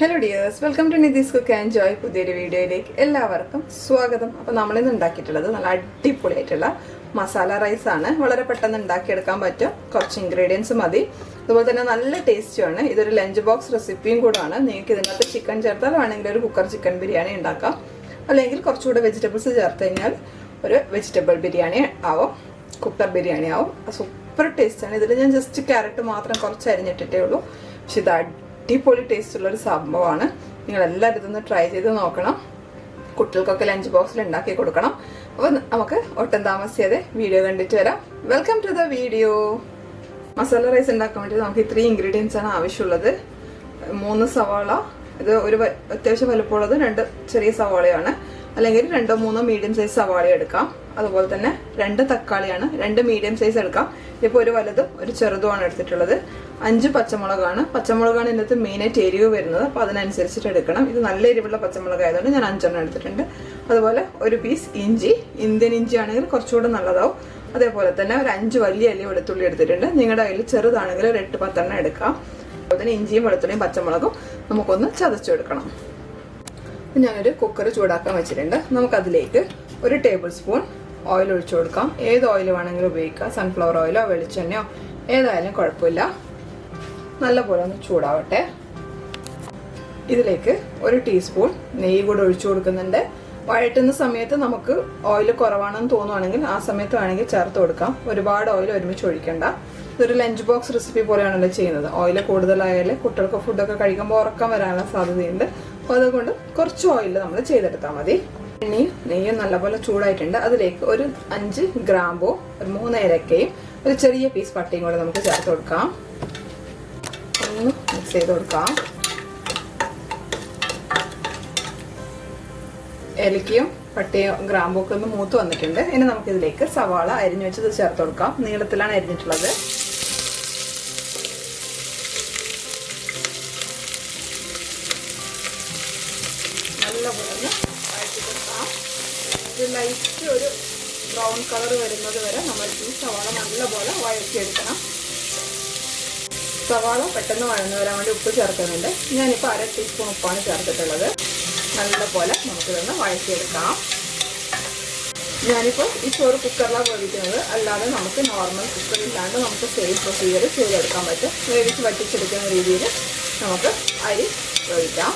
Hello dears welcome to Nithees cook and joy പുതിയൊരു വീഡിയോയിലേക്ക് എല്ലാവർക്കും സ്വാഗതം. അപ്പോൾ നമ്മളിന്ന് ഉണ്ടാക്കിയിട്ടുള്ളത് നല്ല അടിപൊളിയായിട്ടുള്ള മസാല റൈസ് ആണ്. വളരെ പെട്ടെന്ന് ഉണ്ടാക്കിയെടുക്കാൻ പറ്റും. കുറച്ച് ഇൻഗ്രീഡിയൻസ് മതി. അതുപോലെ തന്നെ നല്ല ടേസ്റ്റുമാണ് ഇതൊരു ലഞ്ച് ബോക്സ് റെസിപ്പിയും കൂടാണ് നിങ്ങൾക്ക് ഇതിനകത്ത് ചിക്കൻ ചേർത്താൽ വേണമെങ്കിൽ ഒരു കുക്കർ ചിക്കൻ ബിരിയാണി ഉണ്ടാക്കാം. അല്ലെങ്കിൽ കുറച്ചുകൂടെ വെജിറ്റബിൾസ് ചേർത്ത് കഴിഞ്ഞാൽ ഒരു വെജിറ്റബിൾ ബിരിയാണി ആവും. കുക്കർ ബിരിയാണി ആവും. സൂപ്പർ ടേസ്റ്റാണ് ഇതിൽ ഞാൻ ജസ്റ്റ് ക്യാരറ്റ് മാത്രം കുറച്ച് അരിഞ്ഞിട്ടിട്ടേ ഉള്ളൂ. പക്ഷെ ഇത് അടിപൊളി ടേസ്റ്റ് ഉള്ള ഒരു സംഭവമാണ്. നിങ്ങൾ എല്ലാവരും ഇതൊന്ന് ട്രൈ ചെയ്ത് നോക്കണം. കുട്ടികൾക്കൊക്കെ ലഞ്ച് ബോക്സിൽ ഉണ്ടാക്കി കൊടുക്കണം. അപ്പോൾ നമുക്ക് ഒട്ടും താമസിയാതെ വീഡിയോ കണ്ടിട്ട് വരാം. Welcome to the video masala rice ഉണ്ടാക്കാൻ വേണ്ടി നമുക്ക് ഇത്രയും ഇൻഗ്രീഡിയൻസ് ആണ് ആവശ്യമുള്ളത്. മൂന്ന് സവാള ഇത് ഒരു അത്യാവശ്യം വലുപ്പമുള്ളത് രണ്ട് ചെറിയ സവാളയാണ്. അല്ലെങ്കിൽ രണ്ടോ മൂന്നോ മീഡിയം സൈസ് സവാള എടുക്കാം. അതുപോലെ തന്നെ രണ്ട് തക്കാളിയാണ് രണ്ട് മീഡിയം സൈസ് എടുക്കാം. ഇപ്പോൾ ഒരു വലുതും ഒരു ചെറുതുമാണ് എടുത്തിട്ടുള്ളത്. അഞ്ച് പച്ചമുളകാണ്. പച്ചമുളകാണ് ഇതിനകത്ത് മെയിനായിട്ട് എരിവ് വരുന്നത്. അപ്പോൾ അതിനനുസരിച്ചിട്ട് എടുക്കണം. ഇത് നല്ല എരിവുള്ള പച്ചമുളക് ആയതുകൊണ്ട് ഞാൻ അഞ്ചെണ്ണം എടുത്തിട്ടുണ്ട്. അതുപോലെ ഒരു പീസ് ഇഞ്ചി ഇന്ത്യൻ ഇഞ്ചി ആണെങ്കിൽ കുറച്ചുകൂടെ നല്ലതാവും. അതേപോലെ തന്നെ ഒരു അഞ്ച് വലിയ അല്ലി വെളുത്തുള്ളി എടുത്തിട്ടുണ്ട്. നിങ്ങളുടെ കയ്യിൽ ചെറുതാണെങ്കിൽ ഒരു എട്ട് പത്തെണ്ണം എടുക്കാം. അതുപോലെ തന്നെ ഇഞ്ചിയും വെളുത്തുള്ളിയും പച്ചമുളകും നമുക്കൊന്ന് ചതച്ചെടുക്കണം ഞാനൊരു കുക്കർ ചൂടാക്കാൻ വെച്ചിട്ടുണ്ട്. നമുക്കതിലേക്ക് ഒരു ടേബിൾ സ്പൂൺ ഓയിൽ ഒഴിച്ചു കൊടുക്കാം. ഏത് ഓയിൽ വേണമെങ്കിലും ഉപയോഗിക്കാം. സൺഫ്ലവർ ഓയിലോ വെളിച്ചെണ്ണയോ ഏതായാലും കുഴപ്പമില്ല. നല്ലപോലെ ഒന്ന് ചൂടാവട്ടെ. ഇതിലേക്ക് ഒരു ടീസ്പൂൺ നെയ്യ് കൂടെ ഒഴിച്ചു കൊടുക്കുന്നുണ്ട്. വഴറ്റുന്ന സമയത്ത് നമുക്ക് ഓയിൽ കുറവാണെന്ന് തോന്നുവാണെങ്കിൽ ആ സമയത്ത് വേണമെങ്കിൽ ചേർത്ത് കൊടുക്കാം. ഒരുപാട് ഓയിൽ ഒരുമിച്ച് ഒഴിക്കണ്ട. ഇതൊരു ലഞ്ച് ബോക്സ് റെസിപ്പി പോലെയാണല്ലോ ചെയ്യുന്നത്. ഓയിൽ കൂടുതലായാൽ കുട്ടികൾക്ക് ഫുഡൊക്കെ കഴിക്കുമ്പോൾ ഉറക്കം വരാനുള്ള സാധ്യതയുണ്ട്. അപ്പോൾ അതുകൊണ്ട് കുറച്ച് ഓയിൽ നമ്മൾ ചെയ്തെടുത്താൽ മതി. എണ്ണയും നെയ്യും നല്ലപോലെ ചൂടായിട്ടുണ്ട്. അതിലേക്ക് ഒരു അഞ്ച് ഗ്രാമ്പോ ഒരു മൂന്ന് ഏലക്കയും ഒരു ചെറിയ പീസ് പട്ടയും കൂടെ നമുക്ക് ചേർത്ത് കൊടുക്കാം. ഒന്ന് മിക്സ് ചെയ്ത് കൊടുക്കാം. ഏലക്കയും പട്ടയും ഗ്രാമ്പൊക്കെ ഒന്ന് മൂത്ത് വന്നിട്ടുണ്ട്. ഇനി നമുക്കിതിലേക്ക് സവാള അരിഞ്ഞു വെച്ചത് ചേർത്ത് കൊടുക്കാം. നീളത്തിലാണ് അരിഞ്ഞിട്ടുള്ളത്. ഒരു ലൈറ്റ് ഒരു ബ്രൗൺ കളർ വരുന്നത് വരെ നമ്മൾ ഈ സവാള നല്ലപോലെ വഴറ്റിയെടുക്കണം. സവാള പെട്ടെന്ന് വഴന്നു വരാൻ വേണ്ടി ഉപ്പ് ചേർക്കുന്നുണ്ട്. ഞാനിപ്പോൾ അര ടീസ്പൂൺ ഉപ്പാണ് ചേർത്തിട്ടുള്ളത്. നല്ലപോലെ നമുക്കിതൊന്ന് വഴറ്റിയെടുക്കാം. ഞാനിപ്പോൾ ഈ ചോറ് കുക്കറിലാണ് വേവിക്കുന്നത്. അല്ലാതെ നമുക്ക് നോർമൽ കുക്കറില്ലാണ്ട് നമുക്ക് സെയിം പ്രൊസീജിയർ ചെയ്തെടുക്കാൻ പറ്റും. വേവിച്ച് വറ്റിച്ചെടുക്കുന്ന രീതിയിൽ നമുക്ക് അരി വേവിക്കാം.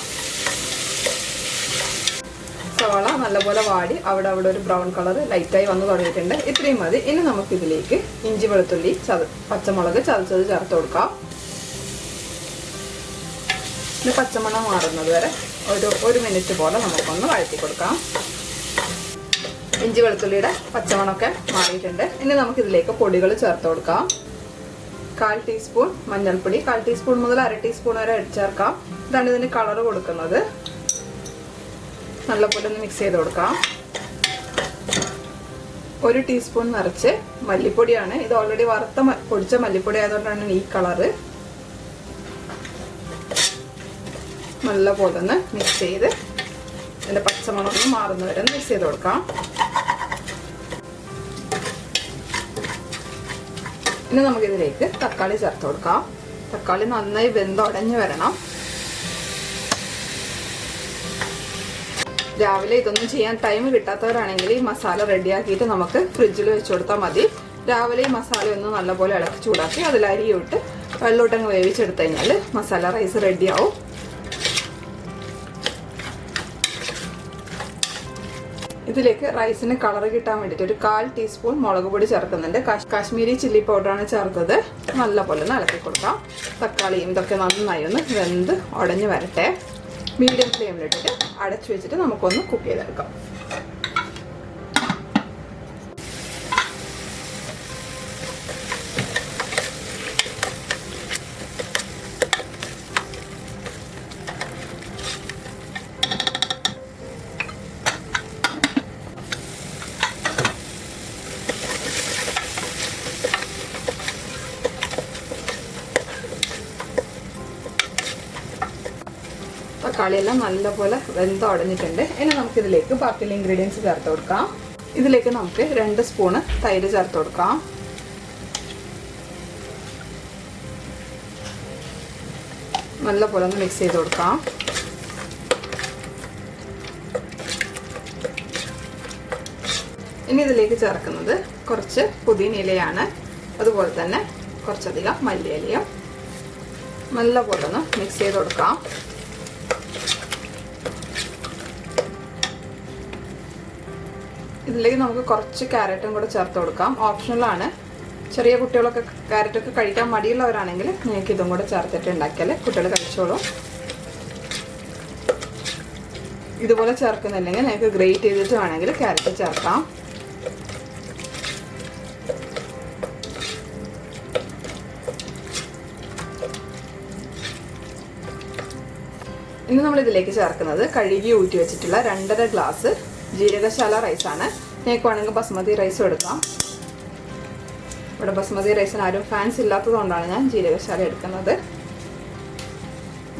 സവാള നല്ലപോലെ വാടി അവിടെ അവിടെ ഒരു ബ്രൗൺ കളർ ലൈറ്റായി വന്ന് തുടങ്ങിയിട്ടുണ്ട്. ഇത്രയും മതി. ഇനി നമുക്ക് ഇതിലേക്ക് ഇഞ്ചി വെളുത്തുള്ളി ചത പച്ചമുളക് ചതച്ചത് ചേർത്ത് കൊടുക്കാം. ഇത് പച്ചമണം മാറുന്നത് വരെ ഒരു ഒരു മിനിറ്റ് പോലെ നമുക്കൊന്ന് വഴറ്റി കൊടുക്കാം. ഇഞ്ചി വെളുത്തുള്ളിയുടെ പച്ചമണമൊക്കെ മാറിയിട്ടുണ്ട്. ഇനി നമുക്ക് ഇതിലേക്ക് പൊടികൾ ചേർത്ത് കൊടുക്കാം. കാൽ ടീസ്പൂൺ മഞ്ഞൾപ്പൊടി. കാൽ ടീസ്പൂൺ മുതൽ അര ടീസ്പൂൺ വരെ ചേർക്കാം. ഇതാണ് ഇതിന് കളർ കൊടുക്കുന്നത്. നല്ലപോലെ ഒന്ന് മിക്സ് ചെയ്ത് കൊടുക്കാം ഒരു ടീസ്പൂൺ നിറച്ച് മല്ലിപ്പൊടിയാണ്. ഇത് ഓൾറെഡി വറുത്ത പൊടിച്ച മല്ലിപ്പൊടി ആയതുകൊണ്ടാണ് ഈ കളറ് നല്ലപോലെ ഒന്ന് മിക്സ് ചെയ്ത് അതിന്റെ പച്ചമുളകൊന്ന് മാറുന്ന വരെ മിക്സ് ചെയ്ത് കൊടുക്കാം. ഇനി നമുക്കിതിലേക്ക് തക്കാളി ചേർത്ത് കൊടുക്കാം. തക്കാളി നന്നായി വെന്തുടഞ്ഞ് വരണം. രാവിലെ ഇതൊന്നും ചെയ്യാൻ ടൈം കിട്ടാത്തവരാണെങ്കിൽ ഈ മസാല റെഡിയാക്കിയിട്ട് നമുക്ക് ഫ്രിഡ്ജിൽ വെച്ച് കൊടുത്താൽ മതി. രാവിലെ ഈ മസാല ഒന്ന് നല്ലപോലെ ഇളക്കി ചൂടാക്കി അതിൽ അരി ഇട്ട് വെള്ളോട്ടങ്ങ് വേവിച്ചെടുത്ത് കഴിഞ്ഞാൽ മസാല റൈസ് റെഡിയാവും ഇതിലേക്ക് റൈസിന് കളർ കിട്ടാൻ വേണ്ടിയിട്ട് ഒരു കാൽ ടീസ്പൂൺ മുളക് പൊടി ചേർക്കുന്നുണ്ട്. കാശ്മീരി ചില്ലി പൗഡറാണ് ചേർത്തത്. നല്ലപോലെ ഒന്ന് ഇളക്കി കൊടുക്കാം. തക്കാളിയും ഇതൊക്കെ നന്നായി ഒന്ന് വെന്ത് ഉടഞ്ഞു വരട്ടെ. മീഡിയം ഫ്ലെയിമിലിട്ടിട്ട് അടച്ചു വെച്ചിട്ട് നമുക്കൊന്ന് കുക്ക് ചെയ്തെടുക്കാം. തക്കാളിയെല്ലാം നല്ലപോലെ വെന്തടഞ്ഞിട്ടുണ്ട് ഇനി നമുക്കിതിലേക്ക് ബാക്കിയുള്ള ഇൻഗ്രീഡിയൻസ് ചേർത്ത് കൊടുക്കാം. ഇതിലേക്ക് നമുക്ക് രണ്ട് സ്പൂണ് തൈര് ചേർത്ത് കൊടുക്കാം. നല്ലപോലെ ഒന്ന് മിക്സ് ചെയ്ത് കൊടുക്കാം. ഇനി ഇതിലേക്ക് ചേർക്കുന്നത് കുറച്ച് പുതിനയിലയാണ് അതുപോലെ തന്നെ കുറച്ചധികം മല്ലിയിലയും നല്ലപോലെ ഒന്ന് മിക്സ് ചെയ്ത് കൊടുക്കാം. ഇതിലേക്ക് നമുക്ക് കുറച്ച് ക്യാരറ്റും കൂടെ ചേർത്ത് കൊടുക്കാം. ഓപ്ഷണലാണ് ചെറിയ കുട്ടികളൊക്കെ ക്യാരറ്റൊക്കെ കഴിക്കാൻ മടിയുള്ളവരാണെങ്കിൽ നിങ്ങൾക്ക് ഇതും കൂടെ ചേർത്തിട്ട് ഉണ്ടാക്കിയാൽ കുട്ടികൾ കഴിച്ചോളൂ. ഇതുപോലെ ചേർക്കുന്നില്ലെങ്കിൽ നിങ്ങൾക്ക് ഗ്രേറ്റ് ചെയ്തിട്ട് വേണമെങ്കിൽ ക്യാരറ്റ് ചേർക്കാം. ഇനി നമ്മൾ ഇതിലേക്ക് ചേർക്കുന്നത് കഴുകി ഊറ്റി വെച്ചിട്ടുള്ള രണ്ടര ഗ്ലാസ് ജീരകശാല റൈസാണ്. നിങ്ങൾക്ക് വേണമെങ്കിൽ ബസ്മതി റൈസും എടുക്കാം. ഇവിടെ ബസ്മതി റൈസിന് ആരും ഫാൻസ് ഇല്ലാത്തതുകൊണ്ടാണ് ഞാൻ ജീരകശാല എടുക്കുന്നത്.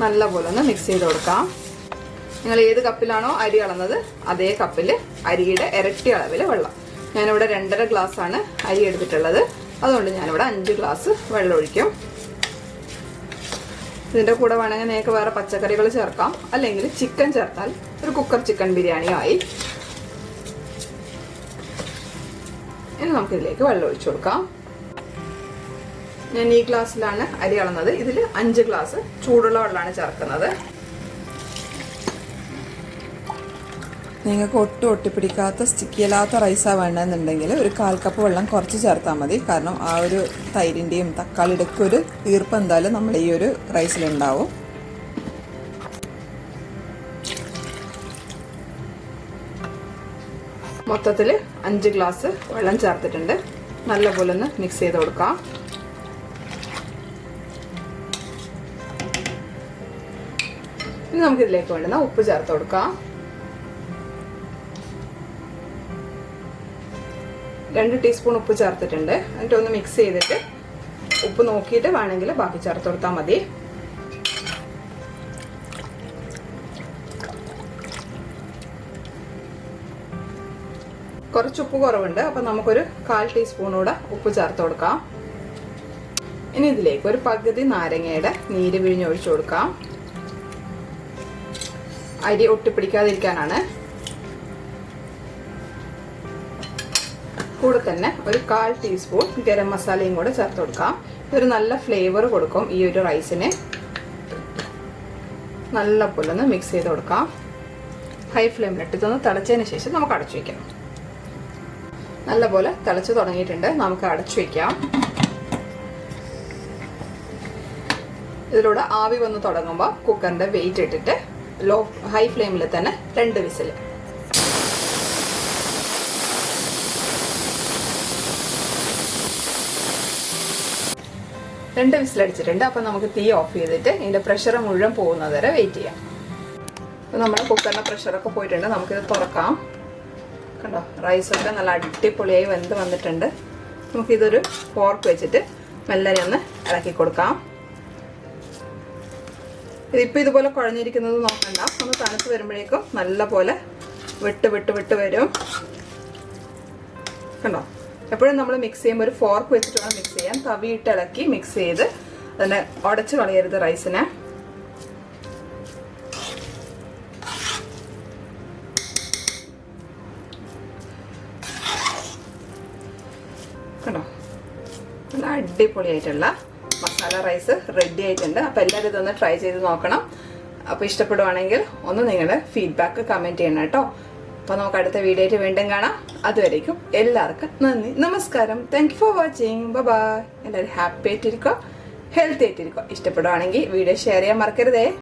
നല്ലപോലെ ഒന്ന് മിക്സ് ചെയ്ത് കൊടുക്കാം. നിങ്ങൾ ഏത് കപ്പിലാണോ അരി അളന്നത് അതേ കപ്പിൽ അരിയുടെ ഇരട്ടി അളവിൽ വെള്ളം. ഞാനിവിടെ രണ്ടര ഗ്ലാസ് ആണ് അരി എടുത്തിട്ടുള്ളത്. അതുകൊണ്ട് ഞാനിവിടെ അഞ്ച് ഗ്ലാസ് വെള്ളം ഒഴിക്കും. ഇതിന്റെ കൂടെ വേണമെങ്കിൽ നിങ്ങൾക്ക് വേറെ പച്ചക്കറികൾ ചേർക്കാം. അല്ലെങ്കിൽ ചിക്കൻ ചേർത്താൽ ഒരു കുക്കർ ചിക്കൻ ബിരിയാണിയും ആയി ഇനി നമുക്കിതിലേക്ക് വെള്ളം ഒഴിച്ചു കൊടുക്കാം. ഞാൻ ഈ ഗ്ലാസ്സിലാണ് അരി അളന്നത്. ഇതിൽ അഞ്ച് ഗ്ലാസ് ചൂടുള്ള വെള്ളമാണ് ചേർക്കുന്നത്. നിങ്ങൾക്ക് ഒട്ടും ഒട്ടിപ്പിടിക്കാത്ത സ്റ്റിക്കിയല്ലാത്ത റൈസാണ് വേണ്ടതെന്നുണ്ടെങ്കിൽ ഒരു കാൽ കപ്പ് വെള്ളം കുറച്ച് ചേർത്താൽ മതി. കാരണം ആ ഒരു തൈരിന്റെയും തക്കാളിയുടെ ഒക്കെ ഒരു ഈർപ്പം എന്തായാലും നമ്മൾ ഈ ഒരു റൈസിലുണ്ടാവും മൊത്തത്തിൽ അഞ്ച് ഗ്ലാസ് വെള്ളം ചേർത്തിട്ടുണ്ട്. നല്ലപോലെ ഒന്ന് മിക്സ് ചെയ്ത് കൊടുക്കാം. ഇനി നമുക്കിതിലേക്ക് വേണ്ടുന്ന ഉപ്പ് ചേർത്ത് കൊടുക്കാം. രണ്ട് ടീസ്പൂൺ ഉപ്പ് ചേർത്തിട്ടുണ്ട്. എന്നിട്ട് ഒന്ന് മിക്സ് ചെയ്തിട്ട് ഉപ്പ് നോക്കിയിട്ട് വേണമെങ്കിൽ ബാക്കി ചേർത്ത് കൊടുത്താൽ മതി. കുറച്ച് ഉപ്പ് കുറവുണ്ട്. അപ്പം നമുക്കൊരു കാൽ ടീസ്പൂണൂടെ ഉപ്പ് ചേർത്ത് കൊടുക്കാം. ഇനി ഇതിലേക്ക് ഒരു പകുതി നാരങ്ങയുടെ നീര് പിഴിഞ്ഞൊഴിച്ചു കൊടുക്കാം. അരി ഒട്ടിപ്പിടിക്കാതിരിക്കാനാണ്. കൂടെ തന്നെ ഒരു കാൽ ടീസ്പൂൺ ഗരം മസാലയും കൂടെ ചേർത്ത് കൊടുക്കാം. ഇതൊരു നല്ല ഫ്ലേവർ കൊടുക്കും ഈ ഒരു റൈസിന്. നല്ല പോലെ ഒന്ന് മിക്സ് ചെയ്ത് കൊടുക്കാം. ഹൈ ഫ്ലെയിമിലിട്ട് ഇതൊന്ന് തിളച്ചതിന് ശേഷം നമുക്ക് അടച്ചു വയ്ക്കാം നല്ലപോലെ തിളച്ച് തുടങ്ങിയിട്ടുണ്ട്. നമുക്ക് അടച്ചു വയ്ക്കാം ഇതിലൂടെ ആവി വന്ന് തുടങ്ങുമ്പോൾ കുക്കറിന്റെ വെയിറ്റ് ഇട്ടിട്ട് ലോ ഹൈ ഫ്ലെയിമിൽ തന്നെ രണ്ട് വിസിൽ രണ്ട് വിസിലടിച്ചിട്ടുണ്ട്. അപ്പം നമുക്ക് തീ ഓഫ് ചെയ്തിട്ട് ഇതിന്റെ പ്രഷർ മുഴുവൻ പോകുന്നത് വരെ വെയിറ്റ് ചെയ്യാം. അപ്പം നമ്മുടെ കുക്കറിന്റെ പ്രഷറൊക്കെ പോയിട്ടുണ്ട്. നമുക്കിത് തുറക്കാം. കണ്ടോ? റൈസൊക്കെ നല്ല അടിപൊളിയായി വെന്ത് വന്നിട്ടുണ്ട്. നമുക്കിതൊരു ഫോർക്ക് വെച്ചിട്ട് മെല്ലനെ ഒന്ന് ഇളക്കി കൊടുക്കാം. ഇതിപ്പോൾ ഇതുപോലെ കുഴഞ്ഞിരിക്കുന്നത് നോക്കണ്ട. ഒന്ന് തണുത്ത് വരുമ്പോഴേക്കും നല്ല പോലെ വിട്ട് വിട്ട് വിട്ട് വരും. കണ്ടോ? എപ്പോഴും നമ്മൾ മിക്സ് ചെയ്യുമ്പോൾ ഒരു ഫോർക്ക് വെച്ചിട്ട് വേണം മിക്സ് ചെയ്യാൻ. തവിയിട്ട് ഇളക്കി മിക്സ് ചെയ്ത് അതിനെ ഉടച്ച് കളയരുത് റൈസിനെ അടിപൊളിയായിട്ടുള്ള മസാല റൈസ് റെഡി ആയിട്ടുണ്ട്. അപ്പോൾ എല്ലാവരും ഇതൊന്ന് ട്രൈ ചെയ്ത് നോക്കണം. അപ്പോൾ ഇഷ്ടപ്പെടുവാണെങ്കിൽ ഒന്ന് നിങ്ങളുടെ ഫീഡ്ബാക്ക് കമന്റ് ചെയ്യണം കേട്ടോ. അപ്പോൾ നമുക്ക് അടുത്ത വീഡിയോ ആയിട്ട് വീണ്ടും കാണാം. അതുവരേക്കും എല്ലാവർക്കും നന്ദി. നമസ്കാരം. Thank you for watching bye എല്ലാവരും ഹാപ്പി ആയിട്ടിരിക്കുക ഹെൽത്തി ആയിട്ടിരിക്കുക ഇഷ്ടപ്പെടുവാണെങ്കിൽ വീഡിയോ ഷെയർ ചെയ്യാൻ മറക്കരുതേ.